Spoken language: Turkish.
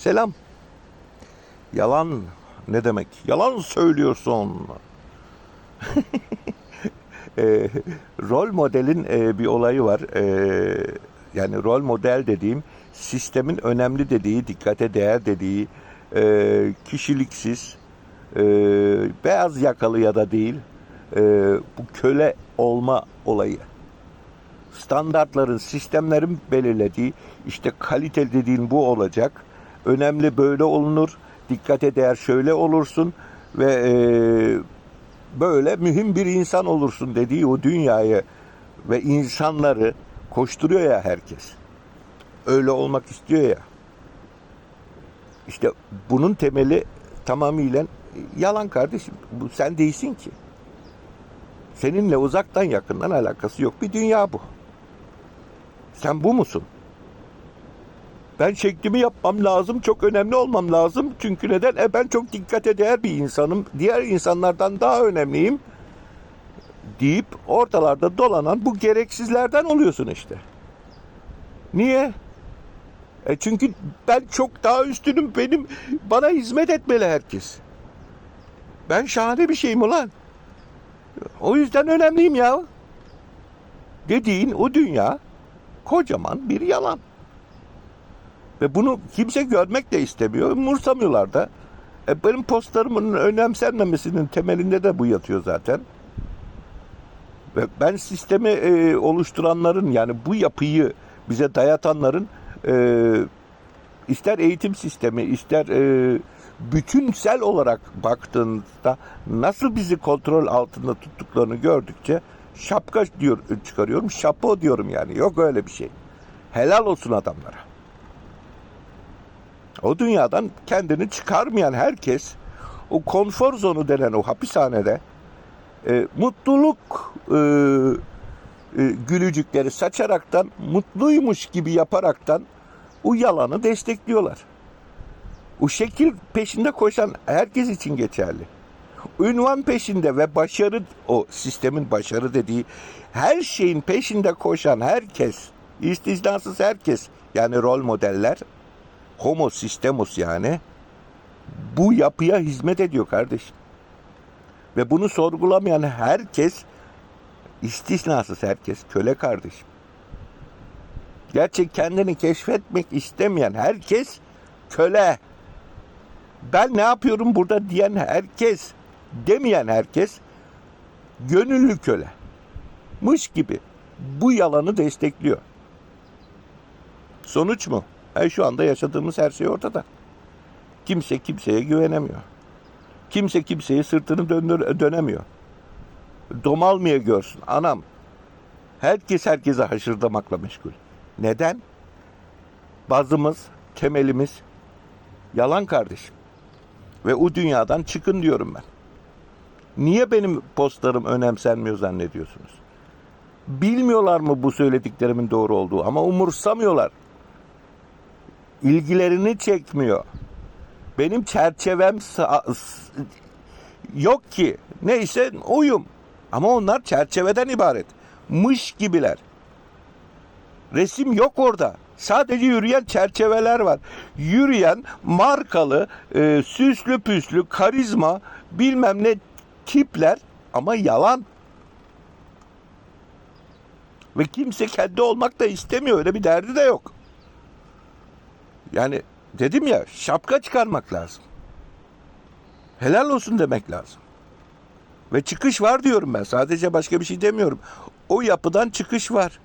Selam. Yalan ne demek? Yalan söylüyorsun. E, rol modelin e, bir olayı var. E, yani rol model dediğim sistemin önemli dediği, dikkate değer dediği, e, kişiliksiz, e, beyaz yakalı ya da değil, e, bu köle olma olayı standartların, sistemlerin belirlediği işte kalite dediğin bu olacak. Önemli böyle olunur. Dikkate değer şöyle olursun ve e, böyle mühim bir insan olursun dediği o dünyayı ve insanları koşturuyor ya herkes. Öyle olmak istiyor ya. İşte bunun temeli tamamıyla yalan kardeşim. Bu sen değilsin ki. Seninle uzaktan yakından alakası yok. Bir dünya bu. Sen bu musun? Ben şeklimi yapmam lazım, çok önemli olmam lazım. Çünkü neden? E ben çok dikkate değer bir insanım. Diğer insanlardan daha önemliyim. Deyip ortalarda dolanan bu gereksizlerden oluyorsun işte. Niye? E çünkü ben çok daha üstünüm. Benim bana hizmet etmeli herkes. Ben şahane bir şeyim ulan. O yüzden önemliyim ya. Dediğin o dünya kocaman bir yalan. Ve bunu kimse görmek de istemiyor. Umursamıyorlar da. E benim postlarımın önemsenmemesinin temelinde de bu yatıyor zaten. Ve ben sistemi e, oluşturanların yani bu yapıyı bize dayatanların e, ister eğitim sistemi ister e, bütünsel olarak baktığınızda nasıl bizi kontrol altında tuttuklarını gördükçe şapka diyor çıkarıyorum. Şapo diyorum yani. Yok öyle bir şey. Helal olsun adamlara. O dünyadan kendini çıkarmayan herkes o konfor zonu denen o hapishanede e, mutluluk e, e, gülücükleri saçaraktan mutluymuş gibi yaparaktan o yalanı destekliyorlar. O şekil peşinde koşan herkes için geçerli. Ünvan peşinde ve başarı o sistemin başarı dediği her şeyin peşinde koşan herkes, istisnasız herkes yani rol modeller, homo sistemus yani bu yapıya hizmet ediyor kardeşim. Ve bunu sorgulamayan herkes istisnasız herkes köle kardeşim. Gerçek kendini keşfetmek istemeyen herkes köle. Ben ne yapıyorum burada diyen herkes, demeyen herkes gönüllü köle. Mış gibi bu yalanı destekliyor. Sonuç mu? E şu anda yaşadığımız her şey ortada. Kimse kimseye güvenemiyor. Kimse kimseye sırtını döndür, dönemiyor. Domalmaya görsün. Anam. Herkes herkese haşırdamakla meşgul. Neden? Bazımız, temelimiz yalan kardeşim. Ve o dünyadan çıkın diyorum ben. Niye benim postlarım önemsenmiyor zannediyorsunuz? Bilmiyorlar mı bu söylediklerimin doğru olduğu ama umursamıyorlar. İlgilerini çekmiyor. Benim çerçevem yok ki. Neyse uyum. Ama onlar çerçeveden ibaret. Mış gibiler. Resim yok orada. Sadece yürüyen çerçeveler var. Yürüyen markalı, e, süslü püslü, karizma, bilmem ne tipler ama yalan. Ve kimse kendi olmak da istemiyor. Öyle bir derdi de yok. Yani dedim ya şapka çıkarmak lazım. Helal olsun demek lazım. Ve çıkış var diyorum ben. Sadece başka bir şey demiyorum. O yapıdan çıkış var.